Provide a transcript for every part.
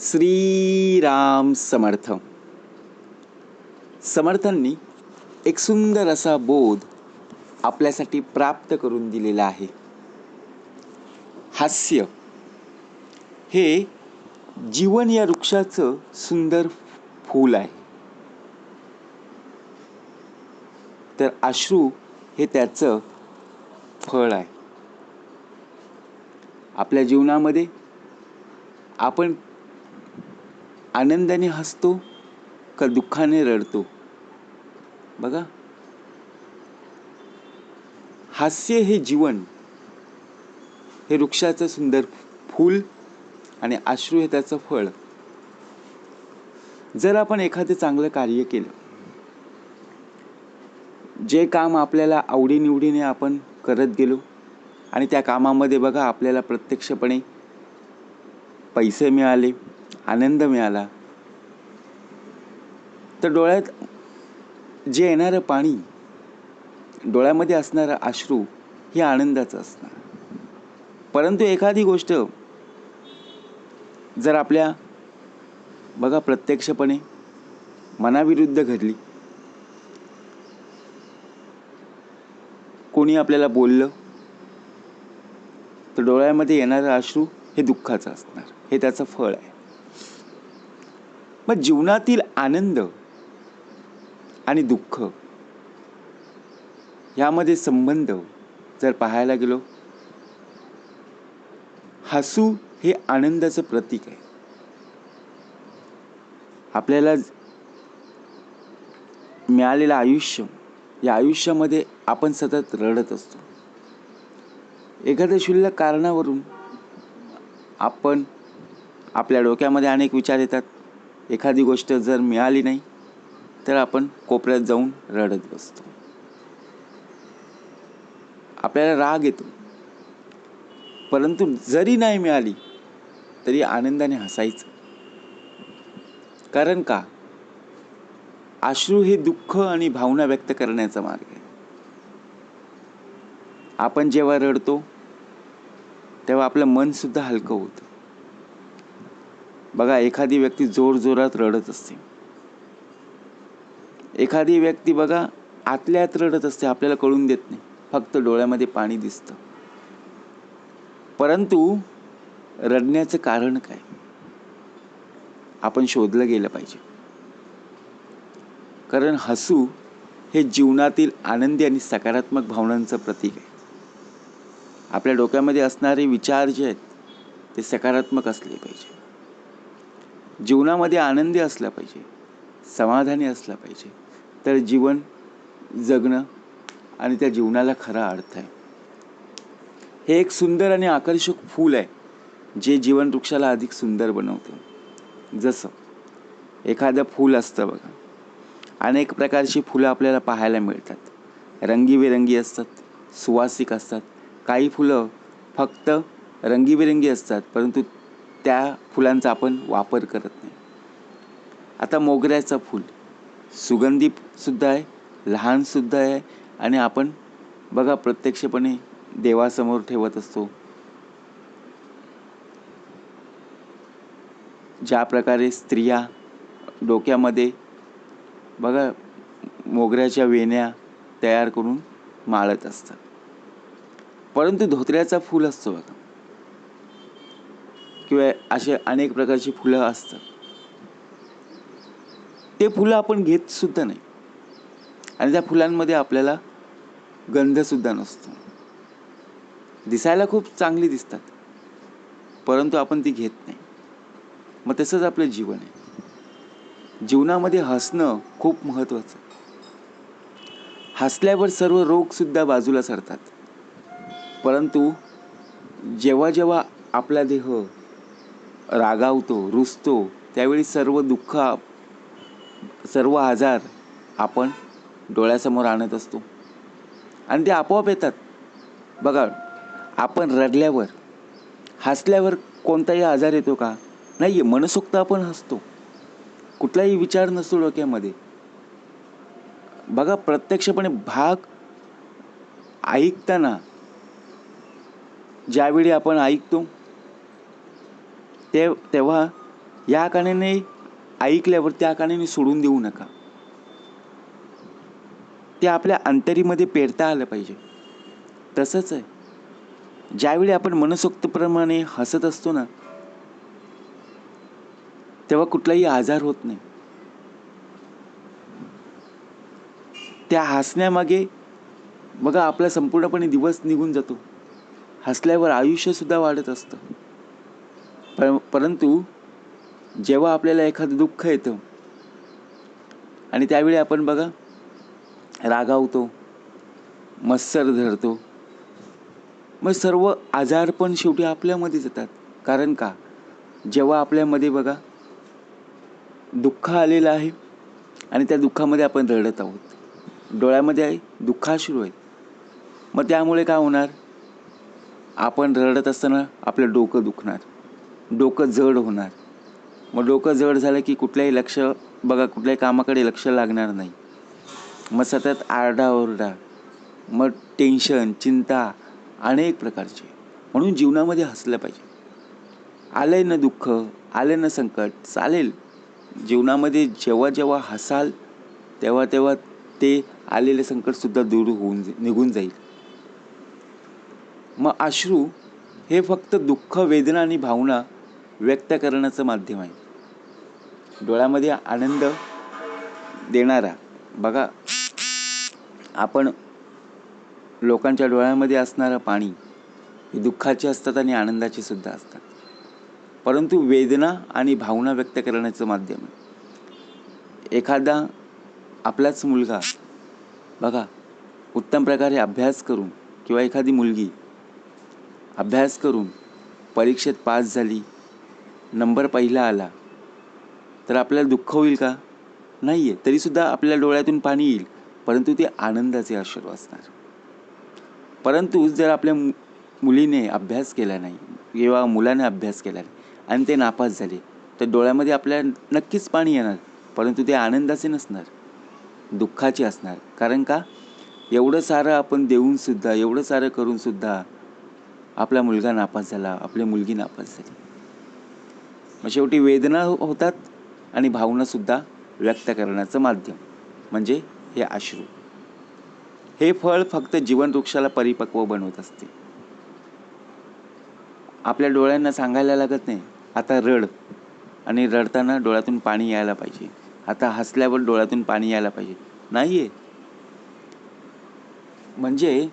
श्रीराम समर्थ समर्थांनी एक सुंदर असा बोध आपल्यासाठी प्राप्त करून दिलेला आहे. हास्य. हे जीवन या वृक्षाचं सुंदर फूल आहे. तर अश्रू हे त्याचं फळ आहे. आपल्या जीवनामध्ये आपण आनंदाने हसतो का दुःखाने रडतो? बघा. हास्य हे जीवन हे वृक्षाचं सुंदर फूल आणि अश्रू हे त्याचं फळ. जर आपण एखादं चांगलं कार्य केलं जे काम आपल्याला आवडीनिवडीने आपण करत गेलो आणि त्या कामामध्ये बघा आपल्याला प्रत्यक्षपणे पैसे मिळाले आनंद मिळाला. तर डोळ्यात जे येणारं पाणी डोळ्यामध्ये असणारं अश्रू हे आनंदाचं असणार. परंतु एखादी गोष्ट जर आपल्या बघा प्रत्यक्षपणे मनाविरुद्ध घडली. कोणी आपल्याला बोललं तर डोळ्यामध्ये येणारं अश्रू हे दुःखाचं असणार. हे त्याचं फळ आहे. मग जीवनातील आनंद आणि दुःख यामध्ये संबंध जर पाहायला गेलो हसू हे आनंदाचं प्रतीक आहे. आपल्याला मिळालेलं आयुष्य या आयुष्यामध्ये आपण सतत रडत असतो. एखाद्या शुल्लक कारणावरून आपण आपल्या डोक्यामध्ये अनेक विचार येतात. एखादी गोष्ट जर मिळाली नाही तर आपण कोपऱ्यात जाऊन रडत बसतो. आपल्याला राग येतो. परंतु जरी नाही मिळाली तरी आनंदाने हसायचं. कारण का? अश्रू हे दुःख आणि भावना व्यक्त करण्याचा मार्ग आहे. आपण जेव्हा रडतो तेव्हा आपलं मनसुद्धा हलकं होतं. बघा एखादी व्यक्ती जोर जोरात रडत असते. एखादी व्यक्ती बघा आतल्यात रडत असते आपल्याला कळून देत नाही. फक्त डोळ्यामध्ये पाणी दिसतं. परंतु रडण्याचं कारण काय? आपण शोधलं गेलं पाहिजे. कारण हसू हे जीवनातील आनंदी आणि सकारात्मक भावनांचं प्रतीक आहे. आपल्या डोक्यामध्ये असणारे विचार जे आहेत ते सकारात्मक असले पाहिजे. जीवनामध्ये आनंदी असला पाहिजे समाधानी असला पाहिजे तर जीवन जगणं आणि त्या जीवनाला खरा अर्थ आहे. हे एक सुंदर आणि आकर्षक फूल आहे जे जीवन वृक्षाला अधिक सुंदर बनवतं. जसं एखादं फूल असतं बघा अनेक प्रकारची फुलं आपल्याला पाहायला मिळतात. रंगीबेरंगी असतात सुवासिक असतात. काही फुलं फक्त रंगीबेरंगी असतात परंतु त्या फुलांचा आपण वापर करत नाही. आता मोगऱ्याचं फूल सुगंधी सुद्धा आहे लहानसुद्धा आहे आणि आपण बघा प्रत्यक्षपणे देवासमोर ठेवत असतो. ज्या प्रकारे स्त्रिया डोक्यामध्ये बघा मोगऱ्याच्या वेण्या तयार करून माळत असतात. परंतु धोत्र्याचा फूल असतो बघा. किंवा असे अनेक प्रकारची फुलं असतात. ते फुलं आपण घेत सुद्धा नाही. आणि त्या फुलांमध्ये आपल्याला गंध सुद्धा नसतो. दिसायला खूप चांगली दिसतात. परंतु आपण ती घेत नाही. मग तसंच आपलं जीवन आहे. जीवनामध्ये हसणं खूप महत्त्वाचं हसल्यावर सर्व रोगसुद्धा बाजूला सरतात. परंतु जेव्हा जेव्हा आपला देह रागावतो रुसतो त्यावेळी सर्व दुःख सर्व आजार आपण डोळ्यासमोर आणत असतो. आणि ते आपोआप येतात. बघा आपण रडल्यावर हसल्यावर कोणताही आजार येतो का? नाही आहे मनसोक्त आपण हसतो. कुठलाही विचार नसतो डोक्यामध्ये. बघा प्रत्यक्षपणे भाग ऐकताना ज्यावेळी आपण ऐकतो ते तेव्हा या कारणाने ऐकल्यावर त्या कारणाने सोडून देऊ नका. ते आपल्या अंतरीमध्ये पेरता आलं पाहिजे. तसंच आहे. ज्यावेळी आपण मनसोक्तप्रमाणे हसत असतो ना तेव्हा कुठलाही आजार होत नाही. त्या हसण्यामागे बघा आपला संपूर्णपणे दिवस निघून जातो. हसल्यावर आयुष्यसुद्धा वाढत असतं. पर परंतु जेव्हा आपल्याला एखादं दुःख येतं आणि त्यावेळी आपण बघा रागावतो मत्सर धरतो मग सर्व आजार पण शेवटी आपल्यामध्येच येतात. कारण का? जेव्हा आपल्यामध्ये बघा दुःख आलेलं आहे आणि त्या दुःखामध्ये आपण रडत आहोत. डोळ्यामध्ये आहे दुःखाश्रू आहेत मग त्यामुळे काय होणार? आपण रडत असताना आपलं डोकं दुखणार. डोकं जड होणार. मग डोकं जड झालं की कुठल्याही लक्ष बघा कुठल्याही कामाकडे लक्ष लागणार नाही. मग सतत आरडाओरडा मग टेन्शन चिंता अनेक प्रकारचे. म्हणून जीवनामध्ये हसलं पाहिजे. आलंय ना दुःख आलं ना संकट चालेल. जीवनामध्ये जेव्हा जेव्हा हसाल तेव्हा तेव्हा ते आलेले संकटसुद्धा दूर होऊन निघून जाईल. मग अश्रू हे फक्त दुःख वेदना आणि भावना व्यक्त करण्याचं माध्यम आहे. डोळ्यामध्ये आनंद देणारा बघा आपण लोकांच्या डोळ्यामध्ये असणारं पाणी हे दुःखाचे असतात आणि आनंदाचे सुद्धा असतात. परंतु वेदना आणि भावना व्यक्त करण्याचं माध्यम आहे. एखादा आपलाच मुलगा बघा उत्तम प्रकारे अभ्यास करून किंवा एखादी मुलगी अभ्यास करून परीक्षेत पास झाली नंबर पहिला आला तर आपल्याला दुःख होईल का? नाही आहे तरीसुद्धा आपल्या डोळ्यातून पाणी येईल परंतु ते आनंदाचे अश्रू असणार. परंतु जर आपल्या मु मुलीने अभ्यास केला नाही किंवा मुलाने अभ्यास केला नाही आणि ते नापास झाले तर डोळ्यामध्ये आपल्या नक्कीच पाणी येणार परंतु ते आनंदाचे नसणार दुःखाचे असणार. कारण का? एवढं सारं आपण देऊनसुद्धा एवढं सारं करूनसुद्धा आपला मुलगा नापास झाला आपली मुलगी नापास झाली. मग शेवटी वेदना होतात आणि भावनासुद्धा व्यक्त करण्याचं माध्यम म्हणजे हे अश्रू. हे फळ फक्त जीवन वृक्षाला परिपक्व बनवत असते. आपल्या डोळ्यांना सांगायला लागत नाही आता रड. आणि रडताना डोळ्यातून पाणी यायला पाहिजे. आता हसल्यावर डोळ्यातून पाणी यायला पाहिजे. नाही आहे म्हणजे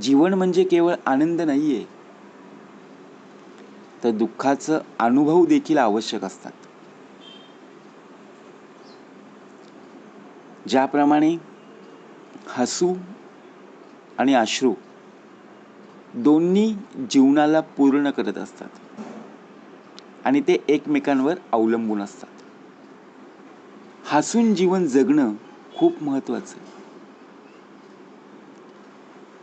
जीवन म्हणजे केवळ आनंद नाही आहे तर दुःखाचं अनुभव देखील आवश्यक असतात. ज्याप्रमाणे हसू आणि अश्रू दोन्ही जीवनाला पूर्ण करत असतात आणि ते एकमेकांवर अवलंबून असतात. हसून जीवन जगणं खूप महत्त्वाचं. आहे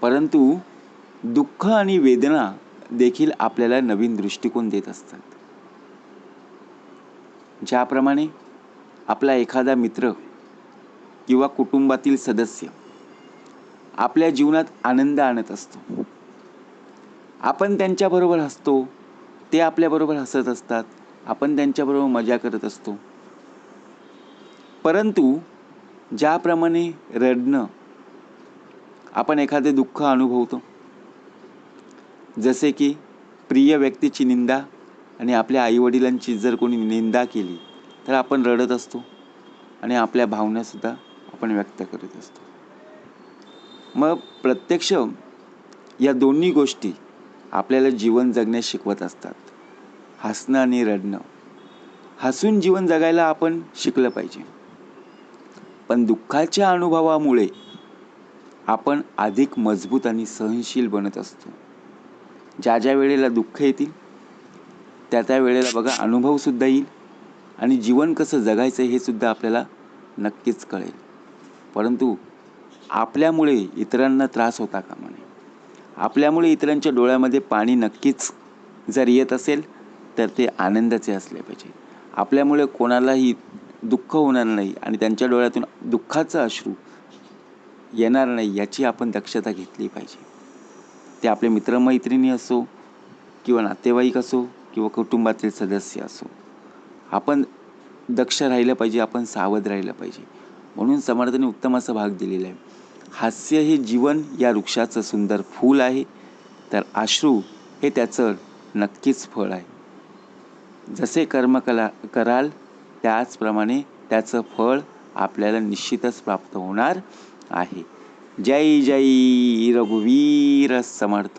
परंतु दुःख आणि वेदना देखील आपल्याला नवीन दृष्टिकोन देत असतात. ज्याप्रमाणे आपला एखादा मित्र किंवा कुटुंबातील सदस्य आपल्या जीवनात आनंद आणत असतो. आपण त्यांच्याबरोबर हसतो ते आपल्याबरोबर हसत असतात आपण त्यांच्याबरोबर मजा करत असतो. परंतु ज्याप्रमाणे रडणं आपण एखादे दुःख अनुभवतो जसे की प्रिय व्यक्तीची निंदा आणि आपल्या आईवडिलांची जर कोणी निंदा केली तर आपण रडत असतो आणि आपल्या भावनासुद्धा आपण व्यक्त करत असतो. मग प्रत्यक्ष या दोन्ही गोष्टी आपल्याला जीवन जगण्यास शिकवत असतात. हसणं आणि रडणं. हसून जीवन जगायला आपण शिकलं पाहिजे. पण दुःखाच्या अनुभवामुळे आपण अधिक मजबूत आणि सहनशील बनत असतो. ज्या ज्या वेळेला दुःख येतील त्या त्या वेळेला बघा अनुभवसुद्धा येईल आणि जीवन कसं जगायचं हे सुद्धा आपल्याला नक्कीच कळेल. परंतु आपल्यामुळे इतरांना त्रास होता कामा नये आपल्यामुळे इतरांच्या डोळ्यामध्ये पाणी नक्कीच जर येत असेल तर ते आनंदाचे असले पाहिजे. आपल्यामुळे कोणालाही दुःख होणार नाही आणि त्यांच्या डोळ्यातून दुःखाचं अश्रू येणार नाही याची आपण दक्षता घेतली पाहिजे. ते आपले मित्रमैत्रिणी असो किंवा नातेवाईक असो किंवा कुटुंबातील सदस्य असो. आपण दक्ष राहिलं पाहिजे आपण सावध राहिलं पाहिजे. म्हणून समर्थाने उत्तम असा भाग दिलेला आहे. हास्य हे जीवन या वृक्षाचं सुंदर फूल आहे. तर अश्रू हे त्याचं नक्कीच फळ आहे. जसे कर्म कला कराल त्याचप्रमाणे त्याचं फळ आपल्याला निश्चितच प्राप्त होणार आहे. जय जय रघुवीर समर्थ।